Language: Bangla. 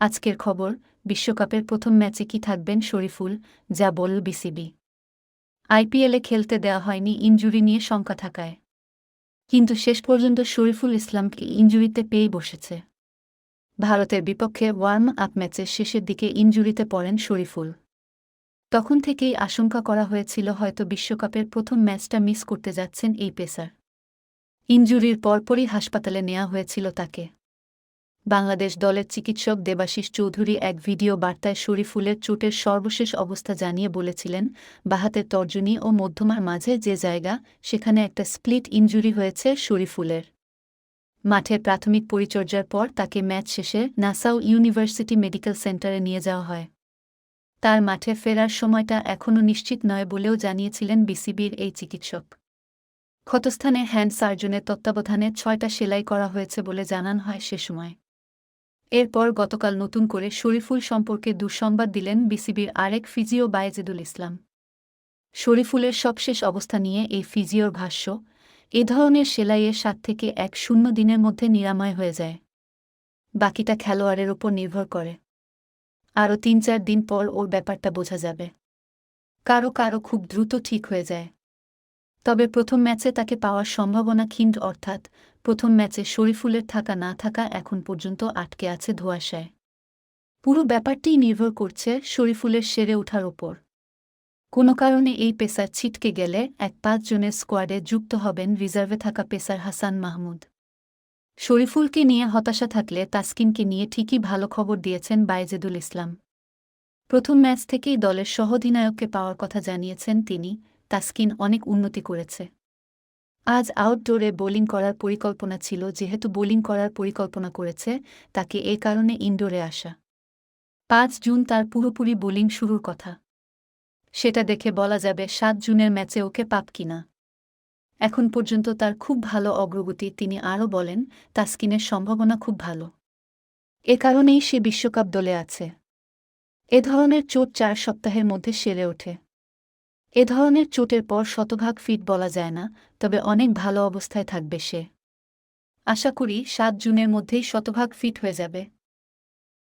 আজকের খবর, বিশ্বকাপের প্রথম ম্যাচে কি থাকবেন শরীফুল, যা বলল বিসিবি। আইপিএলে খেলতে দেওয়া হয়নি ইনজুরি নিয়ে শঙ্কা থাকায়। কিন্তু শেষ পর্যন্ত শরীফুল ইসলামকে ইনজুরিতে পেয়ে বসেছে। ভারতের বিপক্ষে ওয়ার্ম আপ ম্যাচের শেষের দিকে ইনজুরিতে পড়েন শরীফুল। তখন থেকেই আশঙ্কা করা হয়েছিল হয়তো বিশ্বকাপের প্রথম ম্যাচটা মিস করতে যাচ্ছেন এই পেসার। ইনজুরির পরপরই হাসপাতালে নেওয়া হয়েছিল তাকে। বাংলাদেশ দলের চিকিৎসক দেবাশিস চৌধুরী এক ভিডিও বার্তায় শরীফুলের চোটের সর্বশেষ অবস্থা জানিয়ে বলেছিলেন, বাহাতের তর্জনী ও মধ্যমার মাঝে যে জায়গা, সেখানে একটা স্প্লিট ইনজুরি হয়েছে শরীফুলের। মাঠের প্রাথমিক পরিচর্যার পর তাকে ম্যাচ শেষে নাসাউ ইউনিভার্সিটি মেডিকেল সেন্টারে নিয়ে যাওয়া হয়। তার মাঠে ফেরার সময়টা এখনও নিশ্চিত নয় বলেও জানিয়েছিলেন বিসিবির এই চিকিৎসক। ক্ষতস্থানে হ্যান্ড সার্জনের তত্ত্বাবধানে ছয়টা সেলাই করা হয়েছে বলে জানান হয় সে সময়। এরপর গতকাল নতুন করে শরীফুল সম্পর্কে দুঃসংবাদ দিলেন বিসিবির আরেক ফিজিও বায়েজিদুল ইসলাম। শরীফুলের সবশেষ অবস্থা নিয়ে এই ফিজিওর ভাষ্য, এ ধরনের সেলাইয়ের সাত থেকে এক শূন্য দিনের মধ্যে নিরাময় হয়ে যায়। বাকিটা খেলোয়াড়ের ওপর নির্ভর করে। আরও তিন চার দিন পর ওর ব্যাপারটা বোঝা যাবে। কারও কারও খুব দ্রুত ঠিক হয়ে যায়। তবে প্রথম ম্যাচে তাকে পাওয়ার সম্ভাবনা ক্ষীণ, অর্থাৎ প্রথম ম্যাচে শরীফুলের থাকা না থাকা এখন পর্যন্ত আটকে আছে ধোয়াশায়। পুরো ব্যাপারটিই নির্ভর করছে শরীফুলের সেরে ওঠার ওপর। কোনো কারণে এই পেসার ছিটকে গেলে এক পাঁচজনের স্কোয়াডে যুক্ত হবেন রিজার্ভে থাকা পেসার হাসান মাহমুদ। শরীফুলকে নিয়ে হতাশা থাকলে তাসকিনকে নিয়ে ঠিকই ভালো খবর দিয়েছেন বায়েজেদুল ইসলাম। প্রথম ম্যাচ থেকেই দলের সহধিনায়ককে পাওয়ার কথা জানিয়েছেন তিনি, তাসকিন অনেক উন্নতি করেছে। আজ আউটডোরে বোলিং করার পরিকল্পনা ছিল, যেহেতু বোলিং করার পরিকল্পনা করেছে, তাকে এ কারণে ইনডোরে আসা। পাঁচ জুন তার পুরোপুরি বোলিং শুরুর কথা। সেটা দেখে বলা যাবে সাত জুনের ম্যাচে ওকে পাপ কিনা। এখন পর্যন্ত তার খুব ভালো অগ্রগতি, তিনি আরও বলেন, তাসকিনের সম্ভাবনা খুব ভালো। এ কারণেই সে বিশ্বকাপ দলে আছে। এ ধরনের চোট চার সপ্তাহের মধ্যে সেরে ওঠে। এ ধরনের চোটের পর শতভাগ ফিট বলা যায় না, তবে অনেক ভালো অবস্থায় থাকবে সে। আশা করি সাত জুনের মধ্যেই শতভাগ ফিট হয়ে যাবে।